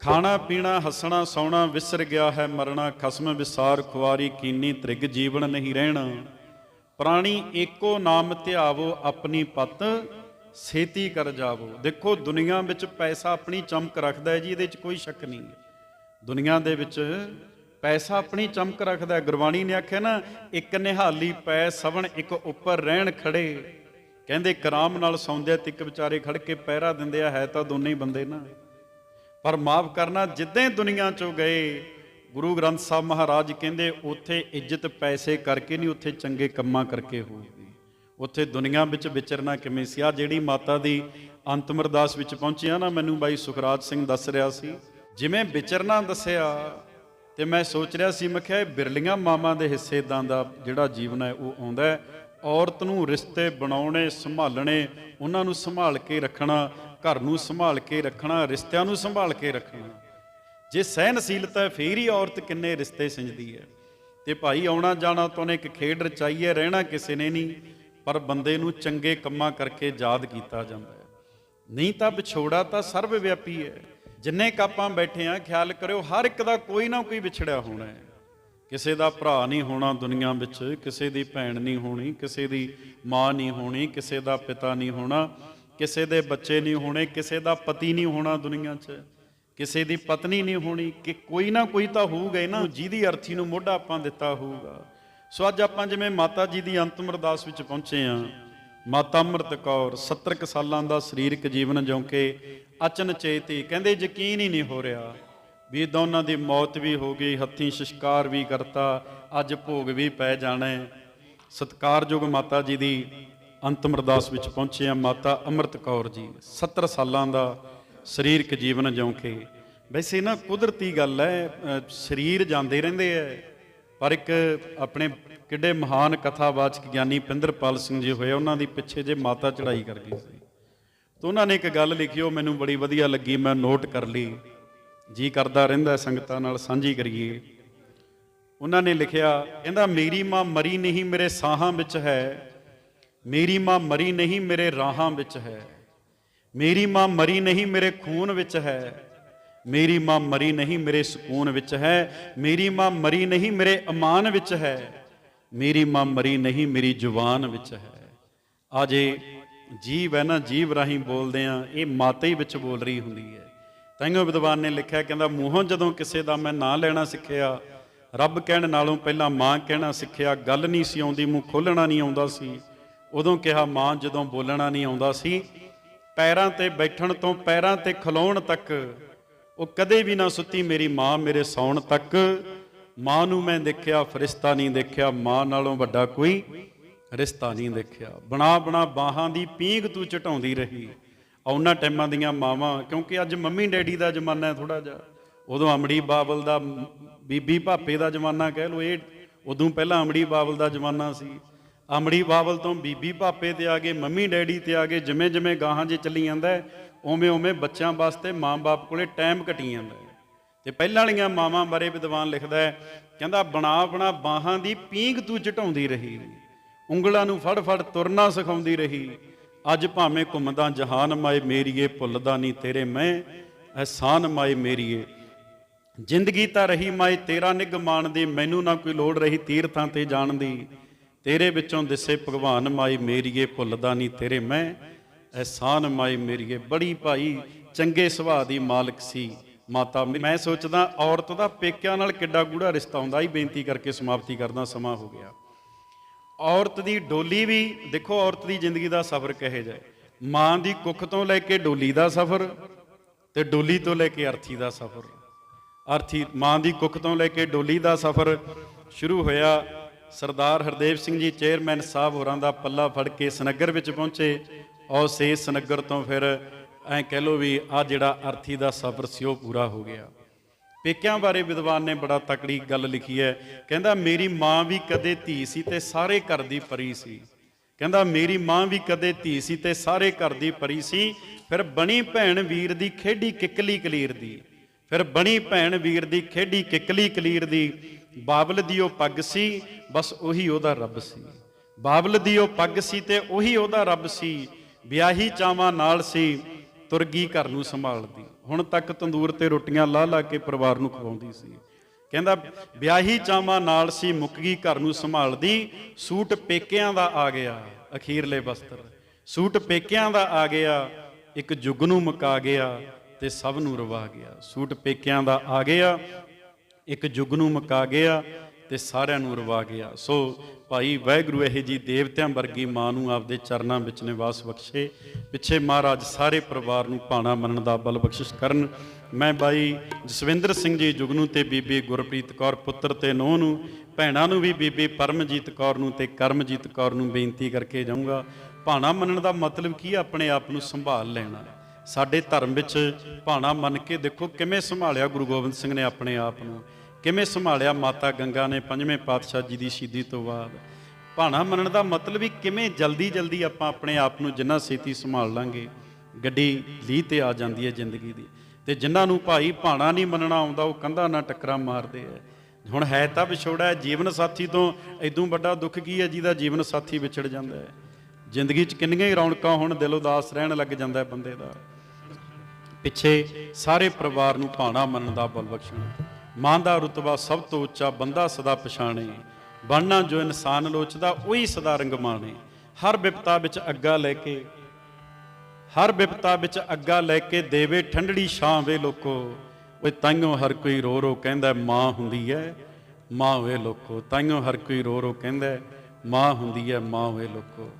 ਖਾਣਾ, ਪੀਣਾ, ਹੱਸਣਾ, ਸੌਣਾ, ਵਿਸਰ ਗਿਆ ਹੈ ਮਰਣਾ ਖਸਮ ਵਿਸਾਰ, ਖੁਆਰੀ ਕੀਨੀ ਤ੍ਰਿਗ ਜੀਵਨ ਨਹੀਂ ਰਹਿਣਾ। ਪ੍ਰਾਣੀ ਏਕੋ ਨਾਮ ਧਿਆਵੋ, ਆਪਣੀ ਪਤ ਸੇਤੀ ਕਰ ਜਾਵੋ। ਦੇਖੋ, ਦੁਨੀਆ ਵਿੱਚ ਪੈਸਾ ਆਪਣੀ ਚਮਕ ਰੱਖਦਾ ਹੈ ਜੀ, ਇਹਦੇ ਵਿੱਚ ਕੋਈ ਸ਼ੱਕ ਨਹੀਂ। ਦੁਨੀਆ ਦੇ ਵਿੱਚ ਪੈਸਾ ਆਪਣੀ ਚਮਕ ਰੱਖਦਾ ਹੈ। ਗੁਰਬਾਣੀ ਨੇ ਆਖਿਆ ਨਾ, ਇੱਕ ਨਿਹਾਲੀ ਪੈ, ਸਵਣ ਇੱਕ ਉੱਪਰ ਰਹਿਣ ਖੜੇ। ਕਹਿੰਦੇ, ਕਰਾਮ ਨਾਲ ਸੌਂਦੇ ਤਿੱਕ ਵਿਚਾਰੇ ਖੜ ਕੇ ਪਹਿਰਾ ਦਿੰਦੇ ਆ, ਹੈ ਤਾਂ ਦੋਨੇ ਹੀ ਬੰਦੇ ਨਾ। ਪਰ ਮਾਫ ਕਰਨਾ, ਜਿੱਦਾਂ ਹੀ ਦੁਨੀਆ ਚੋਂ ਗਏ, ਗੁਰੂ ਗ੍ਰੰਥ ਸਾਹਿਬ ਮਹਾਰਾਜ ਕਹਿੰਦੇ, ਉੱਥੇ ਇੱਜ਼ਤ ਪੈਸੇ ਕਰਕੇ ਨਹੀਂ, ਉੱਥੇ ਚੰਗੇ ਕੰਮਾਂ ਕਰਕੇ ਹੋਊਗੀ ਉੱਥੇ ਦੁਨੀਆ ਵਿੱਚ ਵਿਚਰਨਾ ਕਿਵੇਂ ਸੀ? ਆ ਜਿਹੜੀ ਮਾਤਾ ਦੀ ਅੰਤਮ ਅਰਦਾਸ ਵਿੱਚ ਪਹੁੰਚਿਆ ਨਾ, ਮੈਨੂੰ ਬਾਈ ਸੁਖਰਾਜ ਸਿੰਘ ਦੱਸ ਰਿਹਾ ਸੀ। ਜਿਵੇਂ ਵਿਚਰਨਾ ਦੱਸਿਆ, ਤੇ ਮੈਂ ਸੋਚ ਰਿਹਾ ਸੀ, ਮੈਂ ਕਿਹਾ ਇਹ ਬਿਰਲੀਆਂ ਮਾਵਾਂ ਦੇ ਹਿੱਸੇ ਦਾ ਦਾ ਜਿਹੜਾ ਜੀਵਨ ਹੈ, ਉਹ ਆਉਂਦਾ ਔਰਤ ਨੂੰ ਰਿਸ਼ਤੇ ਬਣਾਉਣੇ, ਸੰਭਾਲਣੇ, ਉਹਨਾਂ ਨੂੰ ਸੰਭਾਲ ਕੇ ਰੱਖਣਾ ਘਰ ਨੂੰ ਸੰਭਾਲ ਕੇ ਰੱਖਣਾ ਰਿਸ਼ਤਿਆਂ ਨੂੰ ਸੰਭਾਲ ਕੇ ਰੱਖਣਾ। ਜੇ ਸਹਿਨਸ਼ੀਲਤਾ ਹੈ, ਫੇਰ ਹੀ ਔਰਤ ਕਿੰਨੇ ਰਿਸ਼ਤੇ ਸਿੰਜਦੀ ਹੈ। ਤੇ ਭਾਈ ਆਉਣਾ ਜਾਣਾ ਤਾਂ ਉਹਨੇ ਇੱਕ ਖੇਡ ਰਚਾਈ ਹੈ ਰਹਿਣਾ ਕਿਸੇ ਨੇ ਨਹੀਂ ਪਰ ਬੰਦੇ ਨੂੰ ਚੰਗੇ ਕੰਮਾਂ ਕਰਕੇ ਯਾਦ ਕੀਤਾ ਜਾਂਦਾ ਹੈ। ਨਹੀਂ ਤਾਂ ਵਿਛੋੜਾ ਤਾਂ ਸਰਵ ਵਿਆਪੀ ਹੈ। ਜਿੰਨੇ ਕਾਪਾਂ ਬੈਠੇ ਆ ਖਿਆਲ ਕਰਿਓ ਹਰ ਇੱਕ ਦਾ ਕੋਈ ਨਾ ਕੋਈ ਵਿਛੜਿਆ ਹੋਣਾ ਹੈ। ਕਿਸੇ ਦਾ ਭਰਾ ਨਹੀਂ ਹੋਣਾ ਦੁਨੀਆ ਵਿੱਚ ਕਿਸੇ ਦੀ ਭੈਣ ਨਹੀਂ ਹੋਣੀ ਕਿਸੇ ਦੀ ਮਾਂ ਨਹੀਂ ਹੋਣੀ ਕਿਸੇ ਦਾ ਪਿਤਾ ਨਹੀਂ ਹੋਣਾ। ਕਿਸੇ ਦੇ ਬੱਚੇ ਨਹੀਂ ਹੋਣੇ, ਕਿਸੇ ਦਾ ਪਤੀ ਨਹੀਂ ਹੋਣਾ ਦੁਨੀਆ 'ਚ, ਕਿਸੇ ਦੀ ਪਤਨੀ ਨਹੀਂ ਹੋਣੀ, ਕਿ ਕੋਈ ਨਾ ਕੋਈ ਤਾਂ ਹੋਊਗਾ ਹੀ ਨਾ। ਜਿਹਦੀ ਅਰਥੀ ਨੂੰ ਮੋਢਾ ਆਪਾਂ ਦਿੱਤਾ ਹੋਊਗਾ। ਸੋ ਅੱਜ ਆਪਾਂ ਜਿਵੇਂ ਮਾਤਾ ਜੀ ਦੀ ਅੰਤਮ ਅਰਦਾਸ ਵਿੱਚ ਪਹੁੰਚੇ ਆ ਮਾਤਾ ਅੰਮ੍ਰਿਤ ਕੌਰ 70 ਕੁ ਸਾਲਾਂ ਦਾ ਸਰੀਰਕ ਜੀਵਨ ਜਿਉਂ ਕੇ ਅਚਨ ਚੇਤੀ, ਕਹਿੰਦੇ ਯਕੀਨ ਹੀ ਨਹੀਂ ਹੋ ਰਿਹਾ ਵੀ ਦੋਨਾਂ ਦੀ ਮੌਤ ਵੀ ਹੋ ਗਈ, ਹੱਥੀਂ ਸ਼ਿਸ਼ਕਾਰ ਵੀ ਕਰਤਾ, ਅੱਜ ਭੋਗ ਵੀ ਪੈ ਜਾਣਾ ਹੈ। ਸਤਕਾਰਯੋਗ ਮਾਤਾ ਜੀ ਦੀ ਅੰਤਮ ਅਰਦਾਸ ਵਿੱਚ ਪਹੁੰਚੇ ਆ ਮਾਤਾ ਅੰਮ੍ਰਿਤ ਕੌਰ ਜੀ 70 ਸਾਲਾਂ ਦਾ ਸਰੀਰਕ ਜੀਵਨ ਜਿਉਂ ਕੇ। ਵੈਸੇ ਨਾ ਕੁਦਰਤੀ ਗੱਲ ਹੈ ਸਰੀਰ ਜਾਂਦੇ ਰਹਿੰਦੇ ਐ ਪਰ ਇੱਕ ਆਪਣੇ ਕਿੱਡੇ ਮਹਾਨ ਕਥਾਵਾਚਕ ਗਿਆਨੀ ਪਿੰਦਰਪਾਲ ਸਿੰਘ ਜੀ ਹੋਏ, ਉਹਨਾਂ ਦੀ ਪਿੱਛੇ ਜੇ ਮਾਤਾ ਚੜਾਈ ਕਰ ਗਈ ਸੀ। ਤਾਂ ਉਹਨਾਂ ਨੇ ਇੱਕ ਗੱਲ ਲਿਖੀ, ਉਹ ਮੈਨੂੰ ਬੜੀ ਵਧੀਆ ਲੱਗੀ, ਮੈਂ ਨੋਟ ਕਰ ਲਈ। ਜੀ ਕਰਦਾ ਰਹਿੰਦਾ ਸੰਗਤਾਂ ਨਾਲ, ਸਾਂਝੀ ਕਰੀਏ। ਉਹਨਾਂ ਨੇ ਲਿਖਿਆ ਕਹਿੰਦਾ ਮੇਰੀ ਮਾਂ ਮਰੀ ਨਹੀਂ, ਮੇਰੇ ਸਾਹਾਂ ਵਿੱਚ ਹੈ। ਮੇਰੀ ਮਾਂ ਮਰੀ ਨਹੀਂ ਮੇਰੇ ਰਾਹਾਂ ਵਿੱਚ ਹੈ। ਮੇਰੀ ਮਾਂ ਮਰੀ ਨਹੀਂ ਮੇਰੇ ਖੂਨ ਵਿੱਚ ਹੈ। ਮੇਰੀ ਮਾਂ ਮਰੀ ਨਹੀਂ ਮੇਰੇ ਸਕੂਨ ਵਿੱਚ ਹੈ। ਮੇਰੀ ਮਾਂ ਮਰੀ ਨਹੀਂ ਮੇਰੇ ਅਮਾਨ ਵਿੱਚ ਹੈ। ਮੇਰੀ ਮਾਂ ਮਰੀ ਨਹੀਂ ਮੇਰੀ ਜ਼ੁਬਾਨ ਵਿੱਚ ਹੈ। ਆ ਜੇ ਜੀਵ ਹੈ ਨਾ, ਜੀਵ ਰਾਹੀਂ ਬੋਲਦੇ ਆ, ਇਹ ਮਾਤਾ ਹੀ ਵਿੱਚ ਬੋਲ ਰਹੀ ਹੁੰਦੀ ਹੈ। ਤਾਈਓ ਵਿਦਵਾਨ ਨੇ ਲਿਖਿਆ, ਕਹਿੰਦਾ, ਮੂੰਹੋਂ ਜਦੋਂ ਕਿਸੇ ਦਾ ਮੈਂ ਨਾਂ ਲੈਣਾ ਸਿੱਖਿਆ, ਰੱਬ ਕਹਿਣ ਨਾਲੋਂ ਪਹਿਲਾਂ ਮਾਂ ਕਹਿਣਾ ਸਿੱਖਿਆ, ਗੱਲ ਨਹੀਂ ਸੀ ਆਉਂਦੀ, ਮੂੰਹ ਖੋਲਣਾ ਨਹੀਂ ਆਉਂਦਾ ਸੀ। ਉਦੋਂ ਕਿਹਾ, ਮਾਂ, ਜਦੋਂ ਬੋਲਣਾ ਨਹੀਂ ਆਉਂਦਾ ਸੀ, ਪੈਰਾਂ ਤੇ ਬੈਠਣ ਤੋਂ ਪੈਰਾਂ ਤੇ ਖਲੋਣ ਤੱਕ, ਉਹ ਕਦੇ ਵੀ ਨਾ ਸੁੱਤੀ, ਮੇਰੀ ਮਾਂ ਮੇਰੇ ਸੌਣ ਤੱਕ। ਮਾਂ ਨੂੰ ਮੈਂ ਦੇਖਿਆ, ਫਰਿਸ਼ਤਾ ਨਹੀਂ ਦੇਖਿਆ, ਮਾਂ ਨਾਲੋਂ ਵੱਡਾ ਕੋਈ ਰਿਸ਼ਤਾ ਨਹੀਂ ਦੇਖਿਆ। ਬਣਾ ਬਣਾ ਬਾਹਾਂ ਦੀ ਪੀਂਘ ਤੂੰ ਚਟਾਉਂਦੀ ਰਹੀ। ਉਹਨਾਂ ਟਾਈਮਾਂ ਦੀਆਂ ਮਾਵਾਂ, ਕਿਉਂਕਿ ਅੱਜ ਮੰਮੀ ਡੈਡੀ ਦਾ ਜ਼ਮਾਨਾ ਹੈ ਥੋੜਾ ਜਿਹਾ। ਉਦੋਂ ਅਮੜੀ ਬਾਬਲ ਦਾ, ਬੀਬੀ ਭਾਪੇ ਦਾ ਜ਼ਮਾਨਾ ਕਹਿ ਲੋ ਇਹ ਉਦੋਂ ਪਹਿਲਾਂ ਅਮੜੀ ਬਾਬਲ ਦਾ ਜ਼ਮਾਨਾ ਸੀ। ਅਮੜੀ ਬਾਬਲ ਤੋਂ ਬੀਬੀ ਭਾਪੇ ਤੇ ਆ ਗਏ ਮੰਮੀ ਡੈਡੀ ਤੇ ਆ ਗਏ ਜਿਵੇਂ ਜਿਵੇਂ ਗਾਹਾਂ ਜੇ ਚੱਲੀ ਜਾਂਦਾ ਹੈ, ਉਵੇਂ ਉਵੇਂ ਬੱਚਿਆਂ ਵਾਸਤੇ ਮਾਂ-ਬਾਪ ਕੋਲੇ ਟਾਈਮ ਘਟੀ ਜਾਂਦਾ ਹੈ। ਤੇ ਪਹਿਲਾਂ ਵਾਲੀਆਂ ਮਾਵਾਂ ਬਾਰੇ ਵਿਦਵਾਨ ਲਿਖਦਾ ਹੈ ਕਹਿੰਦਾ ਬਣਾ ਬਣਾ ਬਾਹਾਂ ਦੀ ਪੀਂਗ ਤੂੰ ਝਟਾਉਂਦੀ ਰਹੀ ਉਂਗਲਾਂ ਨੂੰ ਫੜ ਫੜ ਤੁਰਨਾ ਸਿਖਾਉਂਦੀ ਰਹੀ ਅੱਜ ਭਾਵੇਂ ਘੁੰਮਦਾ ਜਹਾਨ ਮਾਏ ਮੇਰੀਏ ਭੁੱਲਦਾ ਨਹੀਂ ਤੇਰੇ ਮੈਂ ਅਹਿਸਾਨ ਮਾਏ ਮੇਰੀਏ ਜ਼ਿੰਦਗੀ ਤਾਂ ਰਹੀ ਮਾਏ ਤੇਰਾ ਨਿਗਮਾਨ ਦੀ ਮੈਨੂੰ ਨਾ ਕੋਈ ਲੋੜ ਰਹੀ ਤੀਰਥਾਂ ਤੇ ਜਾਣ ਦੀ ਤੇਰੇ ਵਿੱਚੋਂ ਦਿਸੇ ਭਗਵਾਨ ਮਾਈ ਮੇਰੀਏ ਭੁੱਲਦਾ ਨਹੀਂ ਤੇਰੇ ਮੈਂ। ਅਹਿਸਾਨ ਮਾਈ ਮੇਰੀਏ ਬੜੀ ਭਾਈ, ਚੰਗੇ ਸੁਭਾਅ ਦੀ ਮਾਲਕ ਸੀ ਮਾਤਾ। ਮੈਂ ਸੋਚਦਾ ਔਰਤ ਦਾ ਪੇਕਿਆਂ ਨਾਲ ਕਿੱਡਾ ਗੂੜਾ ਰਿਸ਼ਤਾ ਹੁੰਦਾ ਹੀ ਬੇਨਤੀ ਕਰਕੇ ਸਮਾਪਤੀ ਕਰਦਾ, ਸਮਾਂ ਹੋ ਗਿਆ। ਔਰਤ ਦੀ ਡੋਲੀ ਵੀ, ਦੇਖੋ ਔਰਤ ਦੀ ਜ਼ਿੰਦਗੀ ਦਾ ਸਫ਼ਰ ਕਹੇ ਜਾਏ ਮਾਂ ਦੀ ਕੁੱਖ ਤੋਂ ਲੈ ਕੇ ਡੋਲੀ ਦਾ ਸਫ਼ਰ ਤੇ ਡੋਲੀ ਤੋਂ ਲੈ ਕੇ ਅਰਥੀ ਦਾ ਸਫ਼ਰ। ਅਰਥੀ, ਮਾਂ ਦੀ ਕੁੱਖ ਤੋਂ ਲੈ ਕੇ ਡੋਲੀ ਦਾ ਸਫ਼ਰ ਸ਼ੁਰੂ ਹੋਇਆ। ਸਰਦਾਰ ਹਰਦੇਵ ਸਿੰਘ ਜੀ ਚੇਅਰਮੈਨ ਸਾਹਿਬ ਹੋਰਾਂ ਦਾ ਪੱਲਾ ਫੜ ਕੇ ਸਨਗਰ ਵਿੱਚ ਪਹੁੰਚੇ। ਔਰ ਸੇ ਸਨਗਰ ਤੋਂ ਫਿਰ ਐਂ ਕਹਿ ਲੋ ਵੀ ਆ ਜਿਹੜਾ ਅਰਥੀ ਦਾ ਸਫ਼ਰ ਸੀ, ਉਹ ਪੂਰਾ ਹੋ ਗਿਆ। ਪੇਕਿਆਂ ਬਾਰੇ ਵਿਦਵਾਨ ਨੇ ਬੜਾ ਤਕੜੀ ਗੱਲ ਲਿਖੀ ਹੈ। ਕਹਿੰਦਾ, ਮੇਰੀ ਮਾਂ ਵੀ ਕਦੇ ਧੀ ਸੀ ਤੇ ਸਾਰੇ ਘਰ ਦੀ ਪਰੀ ਸੀ। ਕਹਿੰਦਾ, ਮੇਰੀ ਮਾਂ ਵੀ ਕਦੇ ਧੀ ਸੀ ਤੇ ਸਾਰੇ ਘਰ ਦੀ ਪਰੀ ਸੀ। ਫਿਰ ਬਣੀ ਭੈਣ ਵੀਰ ਦੀ ਖੇਡੀ ਕਿਕਲੀ ਕਲੀਰ ਦੀ। ਫਿਰ ਬਣੀ ਭੈਣ ਵੀਰ ਦੀ ਖੇਡੀ ਕਿਕਲੀ ਕਲੀਰ ਦੀ। ਬਾਬਲ ਦੀ ਉਹ ਪੱਗ ਸੀ। ਬਸ ਉਹੀ ਉਹਦਾ ਰੱਬ ਸੀ। ਬਾਬਲ ਦੀ ਉਹ ਪੱਗ ਸੀ ਤੇ ਉਹੀ ਉਹਦਾ ਰੱਬ ਸੀ। ਵਿਆਹੀ ਚਾਵਾਂ ਨਾਲ ਸੀ ਤੁਰਗੀ ਘਰ ਨੂੰ ਸੰਭਾਲਦੀ। ਹੁਣ ਤੱਕ ਤੰਦੂਰ ਤੇ ਰੋਟੀਆਂ ਲਾ ਲਾ ਕੇ ਪਰਿਵਾਰ ਨੂੰ ਖਵਾਉਂਦੀ ਸੀ। ਕਹਿੰਦਾ, ਵਿਆਹੀ ਚਾਵਾਂ ਨਾਲ ਸੀ ਮੁੱਕ ਗਈ ਘਰ ਨੂੰ ਸੰਭਾਲਦੀ। ਸੂਟ ਪੇਕਿਆਂ ਦਾ ਆ ਗਿਆ, ਅਖੀਰਲੇ ਵਸਤਰ ਸੂਟ ਪੇਕਿਆਂ ਦਾ ਆ ਗਿਆ, ਇੱਕ ਜੁਗ ਨੂੰ ਮੁਕਾ ਗਿਆ ਤੇ ਸਭ ਨੂੰ ਰਵਾ ਗਿਆ। ਸੂਟ ਪੇਕਿਆਂ ਦਾ ਆ ਗਿਆ, ਇੱਕ ਜੁਗ ਨੂੰ ਮੁਕਾ ਗਿਆ ਤੇ ਸਾਰਿਆਂ ਨੂੰ ਰਵਾ ਗਿਆ। ਸੋ ਭਾਈ ਵਾਹਿਗੁਰੂ ਇਹ ਜੀ ਦੇਵਤਿਆਂ ਵਰਗੀ ਮਾਂ ਨੂੰ ਆਪਦੇ ਚਰਨਾਂ ਵਿੱਚ ਨਿਵਾਸ ਬਖਸ਼ੇ। ਪਿੱਛੇ ਮਹਾਰਾਜ ਸਾਰੇ ਪਰਿਵਾਰ ਨੂੰ ਭਾਣਾ ਮੰਨਣ ਦਾ ਬਲ ਬਖਸ਼ਿਸ਼ ਕਰਨ। ਮੈਂ ਬਾਈ ਜਸਵਿੰਦਰ ਸਿੰਘ ਜੀ ਜੁਗਨੂ ਤੇ ਬੀਬੀ ਗੁਰਪ੍ਰੀਤ ਕੌਰ ਪੁੱਤਰ ਤੇ ਨੂੰਹ ਨੂੰ, ਭੈਣਾਂ ਨੂੰ ਵੀ ਬੀਬੀ ਪਰਮਜੀਤ ਕੌਰ ਨੂੰ ਤੇ ਕਰਮਜੀਤ ਕੌਰ ਨੂੰ ਬੇਨਤੀ ਕਰਕੇ ਜਾਊਂਗਾ। ਭਾਣਾ ਮੰਨਣ ਦਾ ਮਤਲਬ ਕੀ ਆਪਣੇ ਆਪ ਨੂੰ ਸੰਭਾਲ ਲੈਣਾ। ਸਾਡੇ ਧਰਮ ਵਿੱਚ ਭਾਣਾ ਮੰਨ ਕੇ ਦੇਖੋ ਕਿਵੇਂ ਸੰਭਾਲਿਆ ਗੁਰੂ ਗੋਬਿੰਦ ਸਿੰਘ ਨੇ ਆਪਣੇ ਆਪ ਨੂੰ। ਕਿਵੇਂ ਸੰਭਾਲਿਆ ਮਾਤਾ ਗੰਗਾ ਨੇ ਪੰਜਵੇਂ ਪਾਤਸ਼ਾਹ ਜੀ ਦੀ ਸ਼ਹੀਦੀ ਤੋਂ ਬਾਅਦ? ਭਾਣਾ ਮੰਨਣ ਦਾ ਮਤਲਬ ਵੀ ਕਿਵੇਂ ਜਲਦੀ ਜਲਦੀ ਆਪਾਂ ਆਪਣੇ ਆਪ ਨੂੰ ਜਿੰਨਾ ਛੇਤੀ ਸੰਭਾਲ ਲਾਂਗੇ ਗੱਡੀ ਲੀਹ ਤੇ ਆ ਜਾਂਦੀ ਹੈ ਜ਼ਿੰਦਗੀ ਦੀ। ਤੇ ਜਿਨ੍ਹਾਂ ਨੂੰ ਭਾਈ ਭਾਣਾ ਨਹੀਂ ਮੰਨਣਾ ਆਉਂਦਾ ਉਹ ਕੰਧਾਂ ਨਾਲ ਟੱਕਰਾਂ ਮਾਰਦੇ ਆ। ਹੁਣ ਹੈ ਤਾਂ ਵਿਛੋੜਾ ਹੈ, ਜੀਵਨ ਸਾਥੀ ਤੋਂ ਐਦੋਂ ਵੱਡਾ ਦੁੱਖ ਕੀ ਹੈ ਜਿਹਦਾ ਜੀਵਨ ਸਾਥੀ ਵਿਛੜ ਜਾਂਦਾ ਹੈ? ਜ਼ਿੰਦਗੀ 'ਚ ਕਿੰਨੀਆਂ ਹੀ ਰੌਣਕਾਂ ਹੁਣ ਦਿਲ ਉਦਾਸ ਰਹਿਣ ਲੱਗ ਜਾਂਦਾ ਹੈ ਬੰਦੇ ਦਾ। ਪਿੱਛੇ ਸਾਰੇ ਪਰਿਵਾਰ ਨੂੰ ਭਾਣਾ ਮੰਨਣ ਦਾ ਬਲ ਬਖਸ਼ਣਾ। ਮਾਂ ਦਾ ਰੁਤਬਾ ਸਭ ਤੋਂ ਉੱਚਾ, ਬੰਦਾ ਸਦਾ ਪਛਾਣੇ। ਬਣਨਾ ਜੋ ਇਨਸਾਨ ਲੋਚਦਾ, ਉਹੀ ਸਦਾ ਰੰਗਮਾਣੇ। ਹਰ ਵਿਪਤਾ ਵਿੱਚ ਅੱਗਾ ਲੈ ਕੇ, ਹਰ ਵਿਪਤਾ ਵਿੱਚ ਅੱਗਾ ਲੈ ਕੇ ਦੇਵੇ ਠੰਡੜੀ ਛਾਂ ਵੇ ਲੋਕੋ। ਓਏ ਤਾਈਓ ਹਰ ਕੋਈ ਰੋ ਰੋ ਕਹਿੰਦਾ, ਮਾਂ ਹੁੰਦੀ ਐ, ਮਾਂ ਵੇ ਲੋਕੋ। ਤਾਈਓ ਹਰ ਕੋਈ ਰੋ ਰੋ ਕਹਿੰਦਾ, ਮਾਂ ਹੁੰਦੀ ਐ, ਮਾਂ ਵੇ ਲੋਕੋ।